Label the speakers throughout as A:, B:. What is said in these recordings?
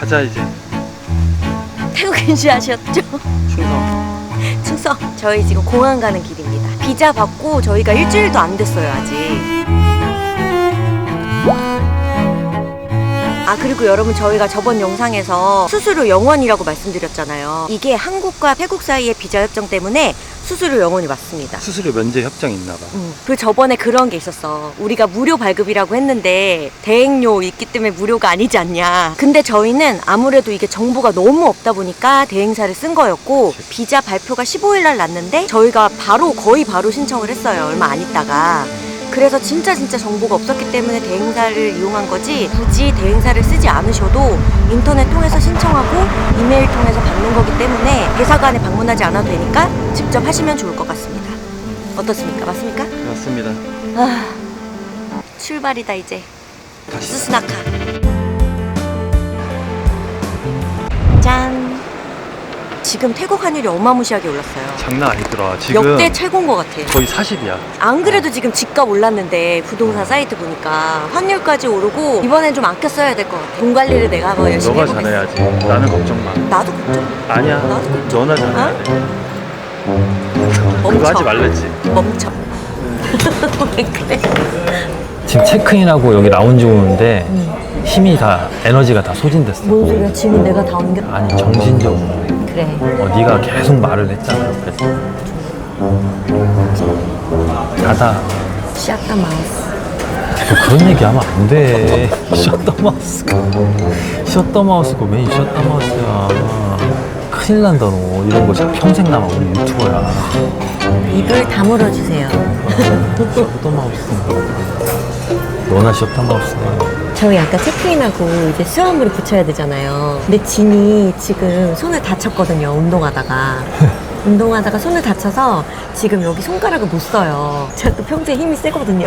A: 가자 이제
B: 태국 인지하셨죠?
A: 충성
B: 충성. 저희 지금 공항 가는 길입니다. 비자 받고 저희가 일주일도 안 됐어요 아직. 아 그리고 여러분 저희가 저번 영상에서 수수료 영원이라고 말씀드렸잖아요. 이게 한국과 태국 사이의 비자 협정 때문에 수수료 영원이 맞습니다.
A: 수수료 면제 협정이 있나 봐
B: 음, 그 저번에 그런 게 있었어. 우리가 무료 발급이라고 했는데 대행료 있기 때문에 무료가 아니지 않냐. 근데 저희는 아무래도 이게 정보가 너무 없다 보니까 대행사를 쓴 거였고 비자 발표가 15일 날 났는데 저희가 바로 거의 바로 신청을 했어요. 얼마 안 있다가. 그래서 진짜 진짜 정보가 없었기 때문에 대행사를 이용한 거지 굳이 대행사를 쓰지 않으셔도 인터넷 통해서 신청하고 이메일 통해서 받는 거기 때문에 대사관에 방문하지 않아도 되니까 직접 하시면 좋을 것 같습니다. 어떻습니까? 맞습니까?
A: 맞습니다
B: 아, 출발이다 이제 수스나카 짠 지금 태국 환율이 어마무시하게 올랐어요.
A: 장난 아니더라. 지금
B: 역대 최고인 것 같아요.
A: 거의 40이야.
B: 안 그래도 지금 집값 올랐는데 부동산 사이트 보니까 환율까지 오르고 이번엔 좀 아껴 써야 될 것 같아 돈 관리를 내가 더 열심히
A: 너가
B: 해보겠어
A: 잘해야지 나는 걱정 마.
B: 나도 걱정
A: 아니야.
B: 나도 걱정.
A: 너나 잘해야 돼. 그거
B: 멈춰
A: 하지 말랬지.
B: 멈춰. 왜 그래?
C: 지금 체크인하고 여기 라운지 오는데 힘이 다 에너지가 다 소진됐어.
B: 뭔 소리야? 지금 내가 다 옮겼다.
C: 아니 정신적으로
B: 그래.
C: 어, 네가 계속 말을 했잖아 옆에서. 자다.
B: 샷다 마우스
C: 너 그런 얘기 하면 안 돼. 셧더 마우스가 셧더 마우스가 왜 셧더 마우스야. 큰일 난다 너. 이런 거 진짜 평생 남아 우리 유튜버야.
B: 입을 다물어 주세요.
C: 셧더 마우스 셧더 마우스네
B: 저희 아까 체크인하고 이제 수화물을 붙여야 되잖아요. 근데 진이 지금 손을 다쳤거든요. 운동하다가. 운동하다가 손을 다쳐서 지금 여기 손가락을 못 써요. 제가 또 평소에 힘이 세거든요.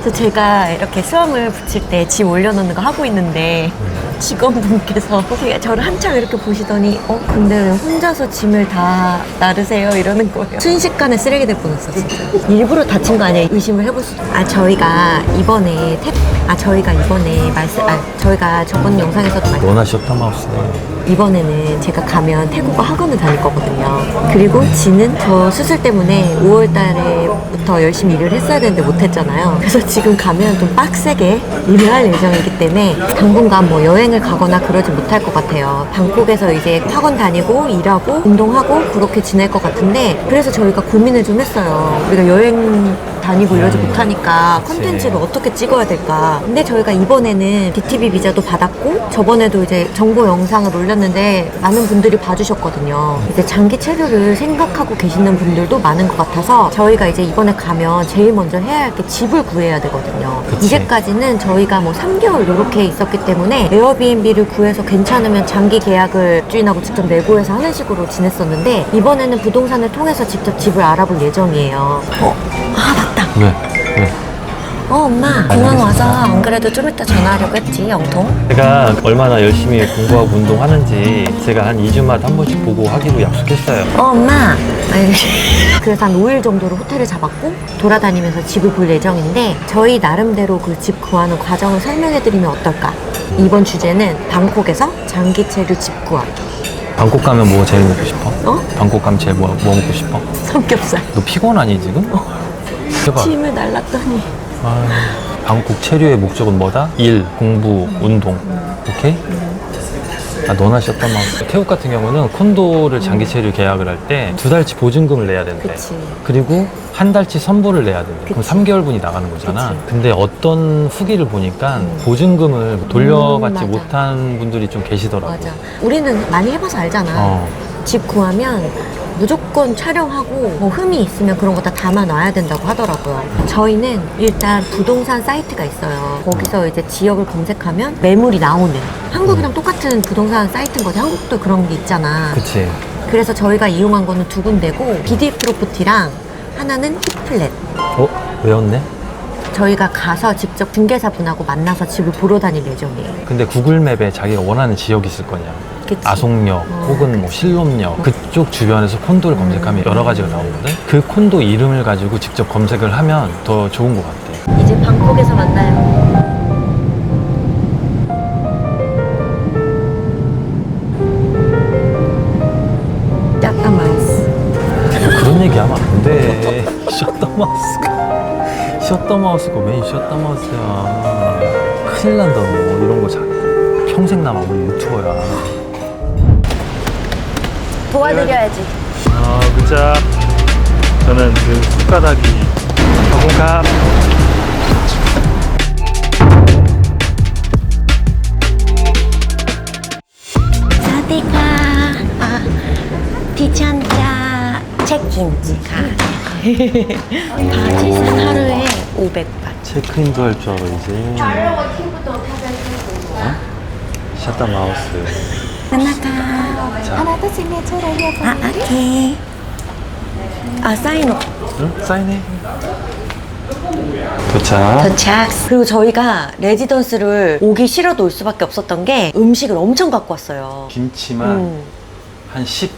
B: 그래서 제가 이렇게 수화물 붙일 때 짐 올려놓는 거 하고 있는데 직원분께서 저를 한참 이렇게 보시더니 어 근데 왜 혼자서 짐을 다 나르세요 이러는 거예요. 순식간에 쓰레기 될 뻔했어 진짜. 일부러 다친 거 아니에요? 의심을 해볼 수도. 아 저희가 이번에 태... 아 저희가 이번에 말씀 아 저희가 저번 영상에서도 말...
C: 셧더 마우스네
B: 이번에는 제가 가면 태국어 학원을 다닐 거거든요. 그리고 지는 저 수술 때문에 5월 달에부터 열심히 일을 했어야 되는데 못했잖아요. 그래서 지금 가면 좀 빡세게 일을 할 예정이기 때문에 당분간 뭐 여행을 가거나 그러지 못할 것 같아요. 방콕에서 이제 학원 다니고 일하고 운동하고 그렇게 지낼 것 같은데 그래서 저희가 고민을 좀 했어요. 우리가 여행 다니고 이러지 못하니까 컨텐츠를 어떻게 찍어야 될까. 근데 저희가 이번에는 DTV 비자도 받았고 저번에도 이제 정보 영상을 올렸는데 많은 분들이 봐주셨거든요. 이제 장기 체류를 생각하고 계시는 분들도 많은 것 같아서 저희가 이제 이번에 가면 제일 먼저 해야 할 게 집을 구해야 되거든요.
C: 그치.
B: 이제까지는 저희가 뭐 3개월 이렇게 있었기 때문에 에어비앤비를 구해서 괜찮으면 장기 계약을 주인하고 직접 내고해서 하는 식으로 지냈었는데 이번에는 부동산을 통해서 직접 집을 알아볼 예정이에요. 어? 아.
C: 왜? 왜?
B: 어 엄마 공항 와서 안 그래도 좀 이따 전화하려고 했지 영통
C: 제가 얼마나 열심히 공부하고 운동하는지 제가 한 2주마다 한 번씩 보고 하기로 약속했어요
B: 어 엄마 아니, 그래서 한 5일 정도로 호텔을 잡았고 돌아다니면서 집을 볼 예정인데 저희 나름대로 그 집 구하는 과정을 설명해드리면 어떨까 이번 주제는 방콕에서 장기 체류 집 구하기
C: 방콕 가면 뭐 제일 먹고 싶어?
B: 어?
C: 방콕 가면 제일 뭐, 뭐 먹고 싶어?
B: 삼겹살
C: 너 피곤하니 지금? 해봐
B: 짐을 날랐더니
C: 아, 방콕 체류의 목적은 뭐다? 일, 공부, 운동 오케이? 아 너나 쉬었단 말 태국 같은 경우는 콘도를 장기 체류 계약을 할 때 두 달치 보증금을 내야 된대
B: 그치
C: 그리고 한 달치 선보를 내야 된대 그럼
B: 그치.
C: 3개월분이 나가는 거잖아
B: 그치.
C: 근데 어떤 후기를 보니까 보증금을 돌려받지
B: 음, 맞아.
C: 못한 분들이 좀 계시더라고
B: 맞아 우리는 많이 해봐서 알잖아
C: 어.
B: 집 구하면 무조건 촬영하고 뭐 흠이 있으면 그런 거 다 담아 놔야 된다고 하더라고요. 저희는 일단 부동산 사이트가 있어요. 거기서 이제 지역을 검색하면 매물이 나오는 한국이랑 똑같은 부동산 사이트인 거지. 한국도 그런 게 있잖아.
C: 그치
B: 그래서 저희가 이용한 거는 두 군데고 BD 프로퍼티랑 하나는 히플렛.
C: 어? 외웠네?
B: 저희가 가서 직접 중개사분하고 만나서 집을 보러 다닐 예정이에요.
C: 근데 구글맵에 자기가 원하는 지역이 있을 거냐
B: 그치.
C: 아송역
B: 어.
C: 혹은 뭐 실롬역 어. 그쪽 주변에서 콘도를 검색하면 여러 가지가 나오거든. 그 콘도 이름을 가지고 직접 검색을 하면 더 좋은 것 같아.
B: 이제 방콕에서 만나요. 뭐 얘기 하면 안 돼.
C: 셧더마우스가. 셧더마우스가 웬 셧더마우스야. 큰일 난다, 너. 이런 거 잘. 평생 남아, 우리 유튜버야.
B: 도와드려야지.
A: 아 그자 저는 그 손가락이 가공감
B: 사디카 아 디찬자 체크인지가. 바지는 하루에 500바.
C: 체크인도 할 줄 알아 이제. 어? 셧더 마우스.
B: 나나카 하나 더 시그니처를 아 오케이. 아 사인 업
C: 응? 사인해. 도착.
B: 도착. 그리고 저희가 레지던스를 오기 싫어도 올 수밖에 없었던 게 음식을 엄청 갖고 왔어요.
C: 김치만
B: 음.
C: 한 10,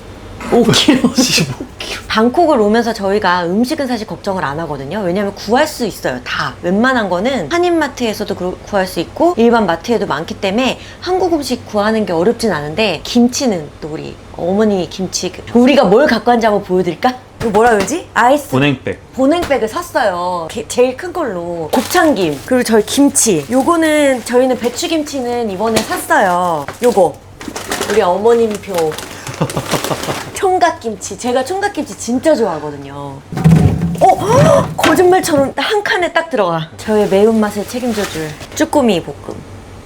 B: 5kg
C: 15kg
B: 방콕을 오면서 저희가 음식은 사실 걱정을 안 하거든요. 왜냐면 구할 수 있어요. 다. 웬만한 거는 한인마트에서도 구할 수 있고 일반 마트에도 많기 때문에 한국 음식 구하는 게 어렵진 않은데 김치는 또 우리 어머니 김치 그- 우리가 뭘 갖고 왔는지 한번 보여드릴까? 이거 뭐라 그러지? 아이스
C: 보냉백
B: 보냉백을 샀어요. 게- 제일 큰 걸로. 곱창김. 그리고 저희 김치. 요거는 저희는 배추김치는 이번에 샀어요. 요거. 우리 어머님 표. 총각김치. 제가 총각김치 진짜 좋아하거든요. 어? 헉! 거짓말처럼 한 칸에 딱 들어가. 저의 매운맛을 책임져줄 쭈꾸미 볶음.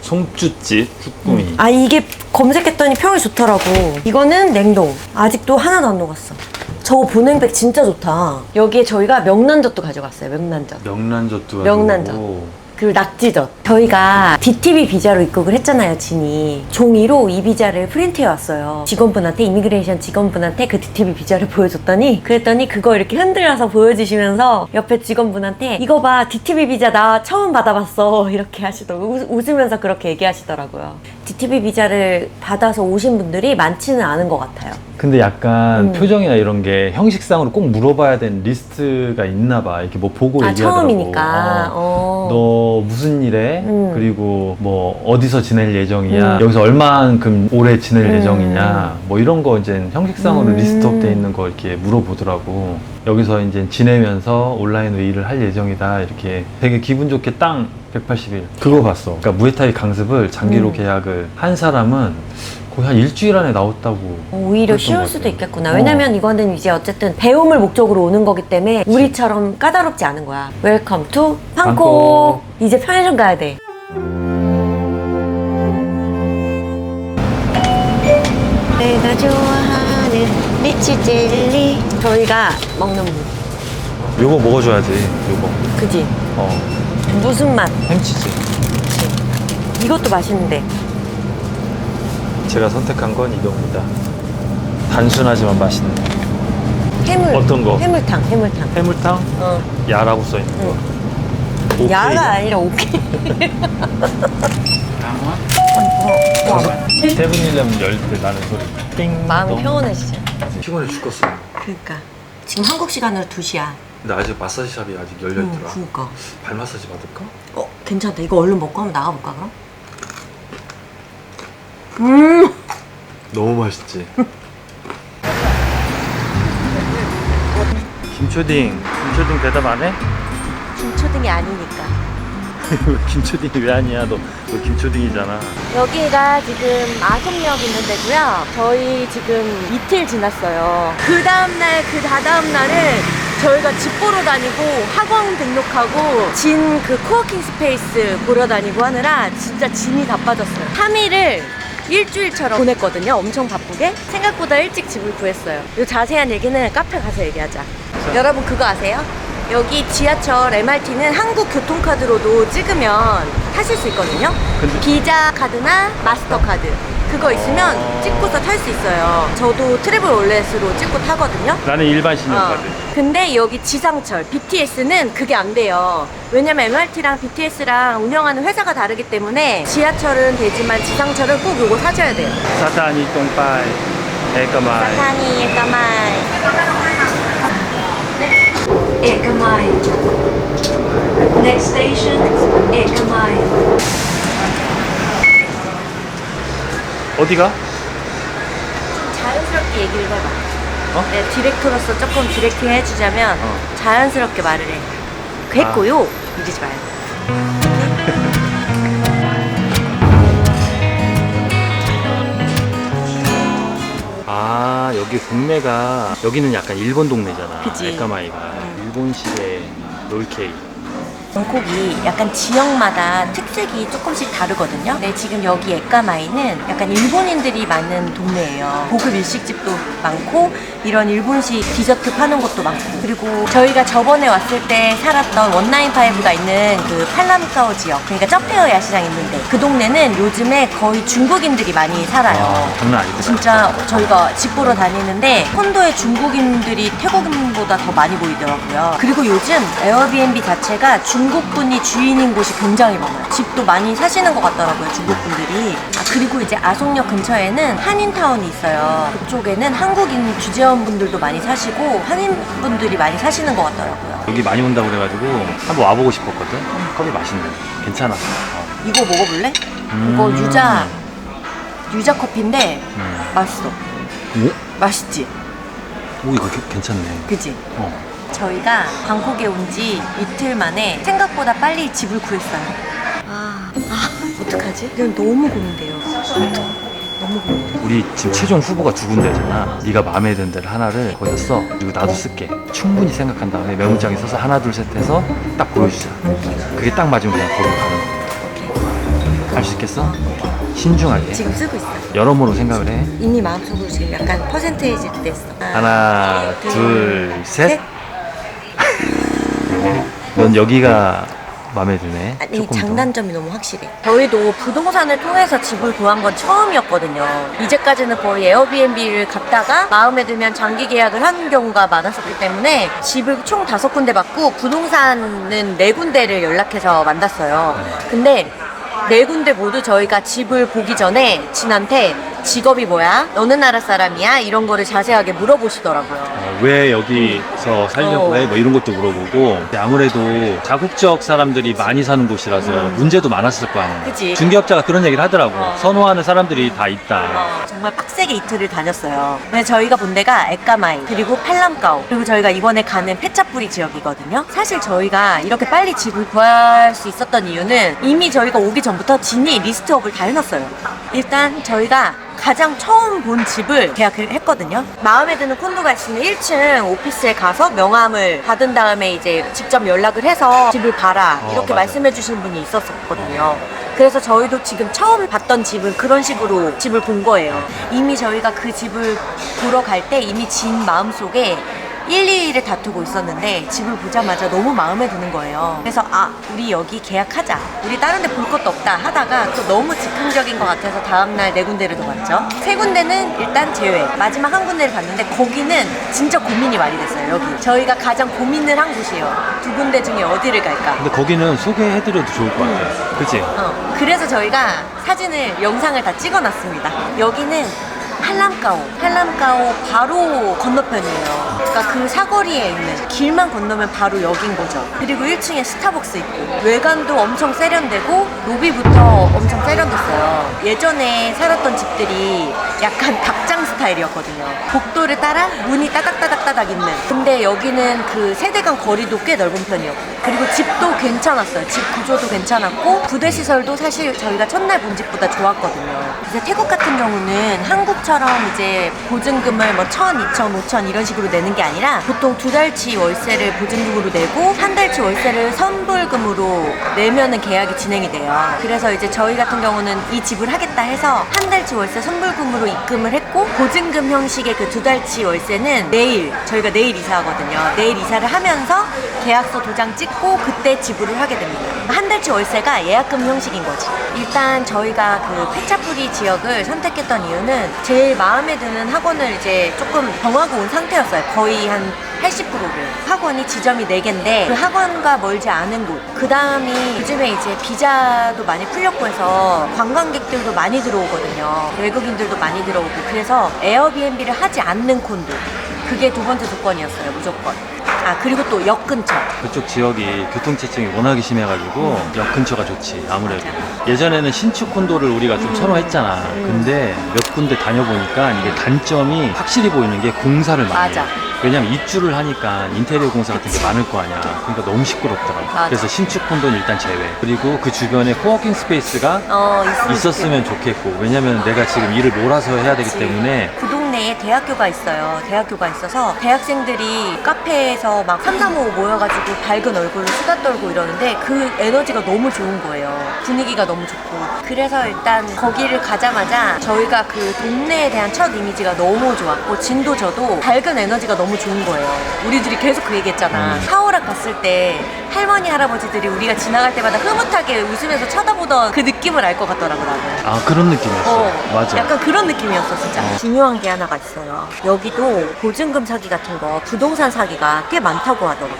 C: 송쭈집 쭈꾸미
B: 아 이게 검색했더니 평이 좋더라고 이거는 냉동 아직도 하나도 안 녹았어 저거 보냉백 진짜 좋다 여기에 저희가 명란젓도 가져갔어요 명란젓
C: 명란젓도
B: 명란젓.
C: 가지고
B: 그리 고 낙지젓. 저희가 DTV 비자로 입국을 했잖아요 진이. 종이로 이 비자를 프린트해 왔어요. 직원분한테 이미그레이션 직원분한테 그 DTV 비자를 보여줬더니 그랬더니 그거 이렇게 흔들어서 보여주시면서 옆에 직원분한테 이거 봐 DTV 비자 나 처음 받아봤어. 이렇게 하시더라고요. 웃- 웃으면서 그렇게 얘기하시더라고요 DTV 비자를 받아서 오신 분들이 많지는 않은 것 같아요
C: 근데 약간
B: 음.
C: 표정이나 이런 게 형식상으로 꼭 물어봐야 되는 리스트가 있나 봐 이렇게 뭐 보고
B: 아
C: 얘기하더라고
B: 처음이니까
C: 어.
B: 어.
C: 너 무슨 일에
B: 음.
C: 그리고 뭐 어디서 지낼 예정이야
B: 음.
C: 여기서 얼만큼 오래 지낼
B: 음.
C: 예정이냐 뭐 이런 거 이제 형식상으로
B: 음.
C: 리스트업 돼 있는 거 이렇게 물어보더라고 여기서 이제 지내면서 온라인으로 일을 할 예정이다 이렇게 되게 기분 좋게 땅 180일 그거 봤어 그러니까 무에타이 강습을 장기로
B: 음.
C: 계약을 한 사람은 거의 한 일주일 안에 나왔다고
B: 오히려
C: 그랬던
B: 쉬울
C: 것
B: 수도. 있겠구나.
C: 어.
B: 왜냐면 이거는 이제 어쨌든 배움을 목적으로 오는 거기 때문에 우리처럼 까다롭지 않은 거야. 웰컴 투 방콕.
C: 방콕.
B: 이제 편의점 가야 돼. 내가 좋아하는 리치 젤리. 저희가 먹는 무.
C: 요거 먹어줘야지 요거
B: 그지?
C: 어
B: 무슨 맛?
C: 햄치즈
B: 이것도 맛있는데.
C: 제가 선택한 건 이겁니다 단순하지만 맛있는
B: 해물.
C: 어떤 거?
B: 해물탕, 해물탕.
C: 해물탕
B: 어.
C: 야라고 써있는 거 오케이.
B: 야가 아니라 오케이.
C: 세븐일레븐 열때 나는 소리 띵
B: 마음이
C: 너무
B: 평온해지죠.
C: 피곤해 죽겠어
B: 그러니까. 지금 한국 시간으로 2시야.
C: 근데 아직 마사지 샵이 아직 열려있더라
B: 그니까.
C: 발 마사지 받을까?
B: 어, 괜찮다. 이거 얼른 먹고 한번 나가볼까, 그럼? 음!
C: 너무 맛있지 김초딩 김초딩 대답 안 해?
B: 김초등이 아니니까.
C: 김초딩이 왜 아니야 너, 너 김초딩이잖아
B: 여기가 지금 아송역 있는 데고요. 저희 지금 이틀 지났어요. 그 다음날, 그 다다음 날은 저희가 집 보러 다니고 학원 등록하고 진 그 코워킹 스페이스 보러 다니고 하느라 진짜 진이 다 빠졌어요. 3일을 일주일처럼 보냈거든요. 엄청 바쁘게. 생각보다 일찍 집을 구했어요. 이 자세한 얘기는 카페 가서 얘기하자. 여러분 그거 아세요? 여기 지하철 MRT는 한국 교통카드로도 찍으면 타실 수 있거든요.
C: 근데-
B: 비자 카드나 마스터 카드 그거 있으면
C: 어.
B: 찍고서 탈 수 있어요. 저도 트래블 월렛으로 찍고 타거든요.
C: 나는 일반 신용카드
B: 어. 근데 여기 지상철 BTS는 그게 안 돼요. 왜냐면 MRT랑 BTS랑 운영하는 회사가 다르기 때문에 지하철은 되지만 지상철은 꼭 요거 사줘야 돼요.
C: 사타니 똥빠이 에까마이
B: 사타니 에까마이 에까마이 Next station 에까마이
C: 어디가?
B: 자연스럽게 얘기를 해봐.
A: 어?
B: 네, 디렉터로서 조금 디렉팅 해주자면
A: 어.
B: 자연스럽게 말을 해. 했고요. 이러지 말고.
A: 여기 동네가 여기는 약간 일본 동네잖아.
B: 그치.
A: 에까마이가 일본식의 롤케이크.
B: 방콕이 약간 지역마다 특색이 조금씩 다르거든요. 네, 지금 여기 에까마이는 약간 일본인들이 많은 동네예요. 고급 일식집도 많고 이런 일본식 디저트 파는 곳도 많고 그리고 저희가 저번에 왔을 때 살았던 원나인 파이브가 있는 그 팔람카오 지역 그러니까 쩌페어 야시장 있는데 그 동네는 요즘에 거의 중국인들이 많이 살아요.
A: 아, 장난 아니다.
B: 진짜 저희가 집 보러 다니는데 콘도에 중국인들이 태국인보다 더 많이 보이더라고요. 그리고 요즘 에어비앤비 자체가 중 국분이 주인인 곳이 굉장히 많아요. 집도 많이 사시는 것 같더라고요, 중국분들이. 아, 그리고 이제 아송역 근처에는 한인타운이 있어요. 그쪽에는 한국인 주재원분들도 많이 사시고 한인분들이 많이 사시는 것 같더라고요.
A: 여기 많이 온다고 그래가지고 한번 와보고 싶었거든. 커피 맛있네. 괜찮았어. 어.
B: 이거 먹어볼래?
A: 음.
B: 이거 유자 유자 커피인데
A: 음.
B: 맛있어.
A: 오?
B: 맛있지?
A: 오 이거 개- 괜찮네.
B: 그지?
A: 어.
B: 저희가 방콕에 온 지 이틀 만에 생각보다 빨리 집을 구했어요. 아, 아 어떡하지? 이건 너무 고민돼요. 너무 고민돼.
A: 우리 지금 최종 후보가 두 군데잖아. 네가 마음에 드는 데를 하나를 거기다 써. 그리고 나도 쓸게. 충분히 생각한 다음에 메모장에 써서 하나 둘 셋 해서 딱 보여주자. 그게 딱 맞으면 그냥 거기로 가는 거야. 할 수 있겠어? 신중하게.
B: 지금 쓰고 있어.
A: 여러모로 생각을 해.
B: 이미 마음속으로 지금 약간 퍼센테이지 됐어.
A: 하나, 둘, 셋. 넌 여기가 마음에 드네.
B: 아니
A: 조금 더.
B: 장단점이 너무 확실해. 저희도 부동산을 통해서 집을 구한 건 처음이었거든요. 이제까지는 거의 에어비앤비를 갔다가 마음에 들면 장기 계약을 하는 경우가 많았었기 때문에 집을 총 다섯 군데 받고 부동산은 네 군데를 연락해서 만났어요. 근데 네 군데 모두 저희가 집을 보기 전에 진한테 직업이 뭐야? 어느 나라 사람이야? 이런 거를 자세하게 물어보시더라고요.
A: 어, 왜 여기서 살려고
B: 어.
A: 해? 뭐 이런 것도 물어보고 근데 아무래도 자국적 사람들이 많이 사는 곳이라서 문제도 많았을 거 아니야.
B: 음. 그치.
A: 중개업자가 그런 얘기를 하더라고.
B: 어.
A: 선호하는 사람들이 다 있다.
B: 어, 정말 빡세게 이틀을 다녔어요. 근데 저희가 본 데가 에까마이 그리고 팔람카오 그리고 저희가 이번에 가는 페차뿌리 지역이거든요. 사실 저희가 이렇게 빨리 집을 구할 수 있었던 이유는 이미 저희가 오기 전부터 진이 리스트업을 다 해놨어요. 일단 저희가 가장 처음 본 집을 계약을 했거든요. 마음에 드는 콘도가 있으면 1층 오피스에 가서 명함을 받은 다음에 이제 직접 연락을 해서 집을 봐라
A: 어,
B: 이렇게
A: 맞아.
B: 말씀해 주신 분이 있었거든요. 그래서 저희도 지금 처음 봤던 집은 그런 식으로 집을 본 거예요. 이미 저희가 그 집을 보러 갈 때 이미 진 마음속에 1, 2일을 다투고 있었는데 집을 보자마자 너무 마음에 드는 거예요. 그래서 아, 우리 여기 계약하자. 우리 다른 데 볼 것도 없다 하다가 또 너무 즉흥적인 것 같아서 다음날 네 군데를 더 봤죠. 세 군데는 일단 제외. 마지막 한 군데를 봤는데 거기는 진짜 고민이 많이 됐어요, 여기. 저희가 가장 고민을 한 곳이에요. 두 군데 중에 어디를 갈까?
A: 근데 거기는 소개해드려도 좋을 것 같아. 그치?
B: 어, 그래서 저희가 사진을 영상을 다 찍어놨습니다. 여기는 팔람카오, 팔람카오 바로 건너편이에요. 그러니까 그 사거리에 있는 길만 건너면 바로 여긴 거죠. 그리고 1층에 스타벅스 있고 외관도 엄청 세련되고 로비부터 엄청 세련됐어요. 예전에 살았던 집들이 약간 닭장 스타일이었거든요. 복도를 따라 문이 따닥따닥따닥 있는. 근데 여기는 그 세대 간 거리도 꽤 넓은 편이었고 그리고 집도 괜찮았어요. 집 구조도 괜찮았고 부대 시설도 사실 저희가 첫날 본 집보다 좋았거든요. 그래서 태국 같은 경우는 한국처럼 이제 보증금을 뭐 천, 이천, 오천 이런 식으로 내는 게 아니라 보통 두 달치 월세를 보증금으로 내고 한 달치 월세를 선불금으로 내면은 계약이 진행이 돼요. 그래서 이제 저희 같은 경우는 이 집을 하겠다 해서 한 달치 월세 선불금으로 입금을 했고 보증금 형식의 그 두 달치 월세는 내일 저희가 내일 이사하거든요. 내일 이사를 하면서 계약서 도장 찍고 그때 지불을 하게 됩니다. 한 달치 월세가 예약금 형식인 거지. 일단 저희가 그 페차푸리 지역을 선택했던 이유는 제일 마음에 드는 학원을 이제 조금 정하고 온 상태였어요. 거의 한 80%를. 학원이 지점이 4개인데 그 학원과 멀지 않은 곳. 그 다음이 요즘에 이제 비자도 많이 풀렸고 해서 관광객들도 많이 들어오거든요. 외국인들도 많이 들어오고 그래서 에어비앤비를 하지 않는 콘도. 그게 두 번째 조건이었어요, 무조건. 아 그리고 또 역 근처.
C: 그쪽 지역이 교통체증이 워낙에 심해가지고 역 근처가 좋지 아무래도 예전에는 신축 콘도를 우리가 좀 선호했잖아 근데 몇 군데 다녀보니까 이게 단점이 확실히 보이는 게 공사를 많이
B: 맞아.
C: 해 왜냐면 입주를 하니까 인테리어 공사 같은 게 많을 거 아니야. 그러니까 너무 시끄럽더라고.
B: 맞아.
C: 그래서 신축 콘도는 일단 제외. 그리고 그 주변에 코워킹 스페이스가
B: 어 있으면
C: 있었으면 좋겠고 왜냐면 내가 지금 일을 몰아서 해야 되기. 때문에
B: 그동 네에 대학교가 있어요. 대학교가 있어서 대학생들이 카페에서 막 3, 3, 5 모여가지고 밝은 얼굴로 수다 떨고 이러는데 그 에너지가 너무 좋은 거예요. 분위기가 너무 좋고. 그래서 일단 거기를 가자마자 저희가 그 동네에 대한 첫 이미지가 너무 좋았고 진도 저도 밝은 에너지가 너무 좋은 거예요. 우리 들이 계속 그 얘기했잖아.
C: 음.
B: 사오락 갔을 때 할머니, 할아버지들이 우리가 지나갈 때마다 흐뭇하게 웃으면서 쳐다보던 그 느낌을 알 것 같더라고 나는.
C: 아 그런 느낌이었어
B: 어,
C: 맞아
B: 약간 그런 느낌이었어 진짜.
C: 어.
B: 중요한 게 하나 가 있어요. 여기도 보증금 사기 같은 거, 부동산 사기가 꽤 많다고 하더라고.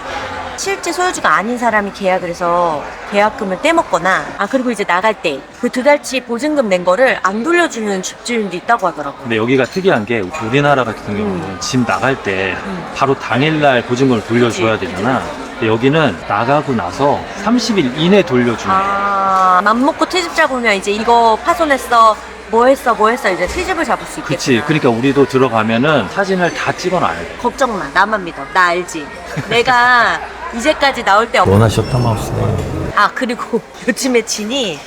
B: 실제 소유주가 아닌 사람이 계약을 해서 계약금을 떼먹거나, 아 그리고 이제 나갈 때 그 두 달치 보증금 낸 거를 안 돌려주는 집주인도 있다고 하더라고.
C: 근데 여기가 특이한 게 우리나라 같은 경우는 집 나갈 때 바로 당일날 보증금을 돌려줘야
B: 그치,
C: 되잖아. 근데 여기는 나가고 나서 30일 이내 돌려주는 거야.
B: 아, 맘 먹고 트집 잡으면 이제 이거 파손했어, 뭐 했어, 뭐 했어, 이제 트집을 잡을 수 있겠구나.
C: 그치. 그러니까 우리도 들어가면은 사진을 다 찍어놔야 돼.
B: 걱정 마, 나만 믿어. 나 알지. 내가 이제까지 나올 때 없...
D: 원하셨던 마우스네.
B: 아 그리고 요즘에 진이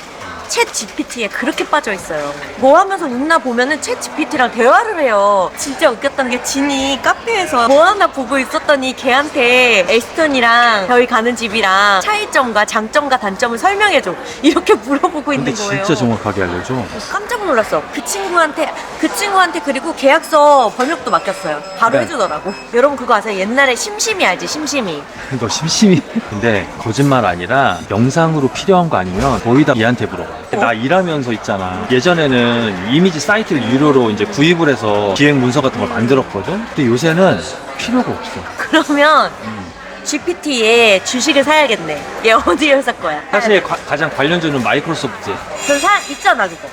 B: 챗 GPT에 그렇게 빠져 있어요. 뭐 하면서 웃나 보면은 챗 GPT랑 대화를 해요. 진짜 웃겼던 게 진이 카페에서 뭐 하나 보고 있었더니 걔한테 에스턴이랑 저희 가는 집이랑 차이점과 장점과 단점을 설명해줘. 이렇게 물어보고 있는
C: 근데
B: 거예요.
C: 진짜 정확하게 알려줘.
B: 깜짝 놀랐어. 그 친구한테 그 친구한테 그리고 계약서 번역도 맡겼어요. 바로
C: 네.
B: 해주더라고. 여러분 그거 아세요? 옛날에 심심이 알지? 심심이.
C: 너 심심히. 근데 거짓말 아니라 영상으로 필요한 거 아니면 거의 다 얘한테 물어봐. 나 일하면서 있잖아. 예전에는 이미지 사이트를 유료로 이제 구입을 해서 기획 문서 같은 걸 만들었거든. 근데 요새는 필요가 없어.
B: 그러면
C: 음.
B: GPT에 주식을 사야겠네. 얘 어디 회사 거야?
C: 사실 가, 가장 관련주는 마이크로소프트.
B: 그 사, 있잖아, 그거.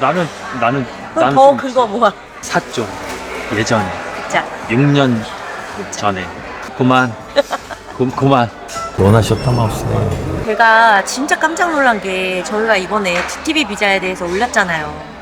C: 나는 나는
B: 그럼
C: 나는 더좀
B: 그거 모아.
C: 샀죠. 예전에
B: 자,
C: 6년 전에 그만 그, 그만
D: 원하셨던 마우스네.
B: 제가 진짜 깜짝 놀란 게 저희가 이번에 DTV 비자에 대해서 올렸잖아요.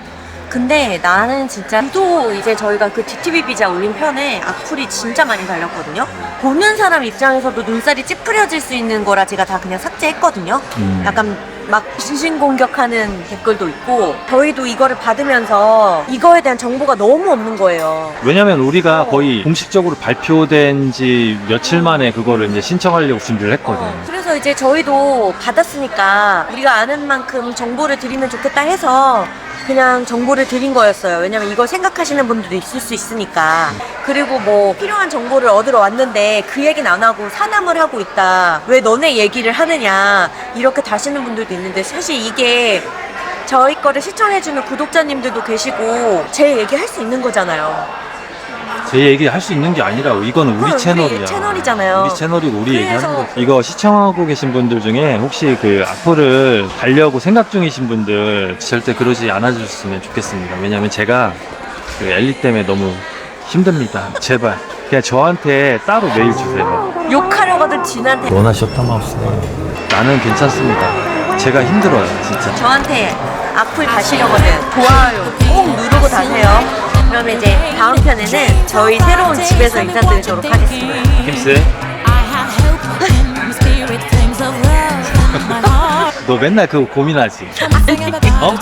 B: 근데 나는 진짜 또 이제 저희가 그 DTV 비자 올린 편에 악플이 진짜 많이 달렸거든요. 보는 사람 입장에서도 눈살이 찌푸려질 수 있는 거라 제가 다 그냥 삭제했거든요.
C: 음.
B: 약간 막 인신공격하는 댓글도 있고 저희도 이거를 받으면서 이거에 대한 정보가 너무 없는 거예요.
C: 왜냐면 우리가 거의 공식적으로 발표된 지 며칠 만에 그거를 이제 신청하려고 준비를 했거든.
B: 그래서 이제 저희도 받았으니까 우리가 아는 만큼 정보를 드리면 좋겠다 해서 그냥 정보를 드린 거였어요. 왜냐면 이걸 생각하시는 분들도 있을 수 있으니까. 그리고 뭐 필요한 정보를 얻으러 왔는데 그 얘기는 안 하고 사남을 하고 있다. 왜 너네 얘기를 하느냐. 이렇게 다시는 분들도 있는데 사실 이게 저희 거를 시청해주는 구독자님들도 계시고 제 얘기 할 수 있는 거잖아요.
C: 제 얘기 할 수 있는 게 아니라 이거는 우리
B: 그럼 우리
C: 채널이야.
B: 채널이잖아요.
C: 우리 채널이고 우리
B: 그래서-
C: 얘기하는 거지. 이거 시청하고 계신 분들 중에 혹시 그 악플을 달려고 생각 중이신 분들 절대 그러지 않아주셨으면 좋겠습니다. 왜냐면 제가 그 엘리 때문에 너무 힘듭니다. 제발 그냥 저한테 따로 메일 주세요.
B: 욕하려거든 진한테
D: 원하셨던 마우스네.
C: 나는 괜찮습니다. 제가 힘들어요, 진짜.
B: 저한테 악플 다시려거든 좋아요 꼭 누르고 다세요 그러면 이제 다음 편에는 저희 새로운 집에서 인사드리도록 하겠습니다
C: 김스, 너 맨날 그거 고민하지? 어?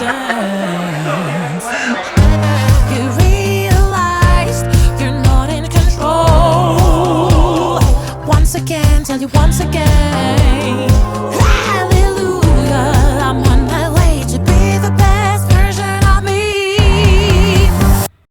A: Once again, tell you once again.